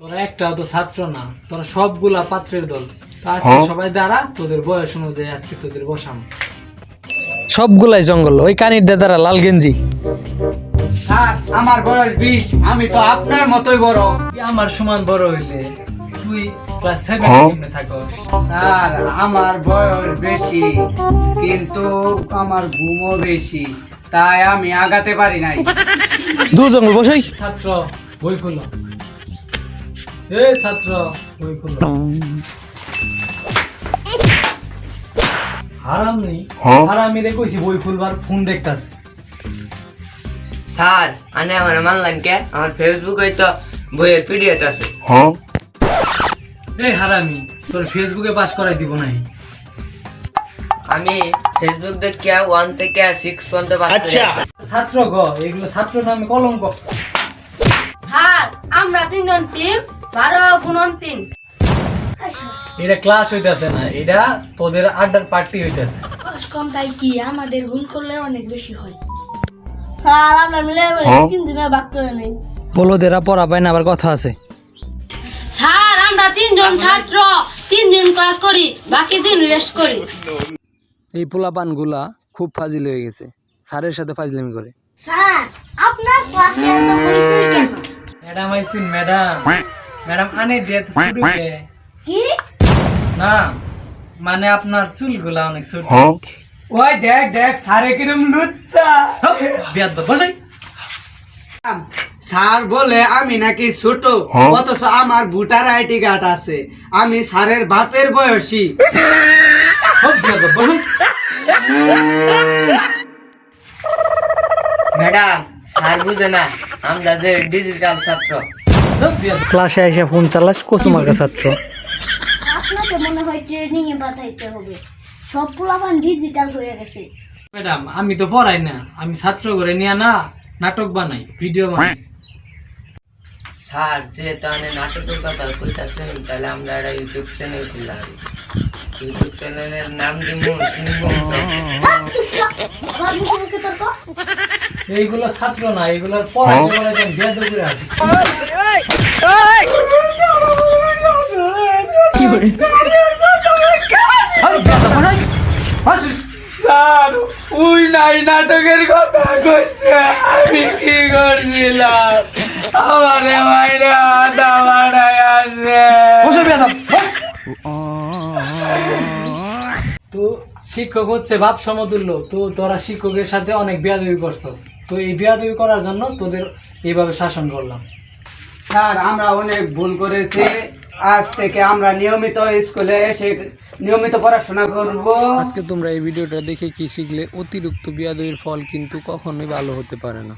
তোরা একটাও তো ছাত্র না তোরা সবগুলা পাত্রের দল। আজকে সবাই দ্বারা তোদের বয়স অনুযায়ী আজকে তোদের বসাম। সবগুলাই জঙ্গল ওই কানিরটা দ্বারা লাল গেঞ্জি। স্যার আমার বয়স বিশ আমি তো আপনার মতোই বড়। আমার সমান বড় হইলে তুই ক্লাস সেভেন কেমনে থাকস। স্যার আমার বয়স বেশি কিন্তু আমার ঘুমও বেশি তাই আমি আগাতে পারি নাই। দু জঙ্গল বসই। ছাত্র বই খুলো। এ ছাত্র বই খুলো। হারাম নেই। হারামি রে কইছি বই খুলবার ফোন দেখতাছে। স্যার আনে আমার মানলাম কে আমার ফেসবুক তো বইয়ের পিডিএফ আছে। এই হারামি তোর ফেসবুকে পাস করাই দিব নাই। আমি ফেসবুক দেখে ওয়ান থেকে সিক্স পর্যন্ত পাস করি। ছাত্র গ এগুলো ছাত্র নামে কলঙ্ক। স্যার আমরা তিনজন টিম বারো গুণন তিন এটা ক্লাস হইতাছে না এটা তোদের আড্ডার পার্টি হইতাছে। কম তাই কি? আমাদের ভুল করলে অনেক বেশি হয়। স্যার আমরা মিলে তিন দিনে বাক করে নেই। বলদেরা পড়া পায় না আবার কথা আছে। স্যার আমরা তিনজন ছাত্র তিন দিন ক্লাস করি বাকি দিন রেস্ট করি। এই পোলাপানগুলা খুব ফাজিল হয়ে গেছে। স্যারের সাথে ফাজলামি করে। স্যার আপনার ক্লাসে এত হইছে কেন? ম্যাডাম আইসুন ম্যাডাম ম্যাডাম আনে তো ছোট কি? না মানে আপনার চুলগুলা অনেক ছোট। ওই দেখ দেখ স্যারে কিরম লুচ্চা। বিয়াদ বসাই স্যার বলে আমি নাকি ছোট অথচ আমার ভোটার আইডি কার্ড আছে। আমি স্যারের বাপের বয়সী। ম্যাডাম স্যার বুঝে না আমরা যে ডিজিটাল ছাত্র। ক্লাসে এসে ফোন চালাস কচুমার্কা ছাত্র আপনাকে মনে হয় ট্রেনিং এ পাঠাইতে হবে। সব পোলাপান ডিজিটাল হয়ে গেছে। ম্যাডাম আমি তো পড়াই না। আমি ছাত্র করে নিয়ে না নাটক বানাই ভিডিও বানাই। স্যার যে তাহলে নাটকের কথা কইতাছেন তাহলে আমরা একটা ইউটিউব চ্যানেল খুললাম ইউটিউব চ্যানেলের নাম দিব এইগুলো ছাত্র না এইগুলোর পড়াই পড়াই স্যার, ওই নাই নাটকের কথা কইছে। আমি কি করছিলাম? আদা তো শিক্ষক হচ্ছে বাপ সমতুল্য। তো তোরা শিক্ষকের সাথে অনেক বিয়াদবি করছস। তো এই বিয়াদবি করার জন্য তোদের এইভাবে শাসন করলাম। স্যার আমরা অনেক ভুল করেছি। আজ থেকে আমরা নিয়মিত স্কুলে এসে নিয়মিত পড়াশোনা করব। আজকে তোমরা এই ভিডিওটা দেখে কি শিখলে? অতিরিক্ত বিয়াদবির ফল কিন্তু কখনোই ভালো হতে পারে না।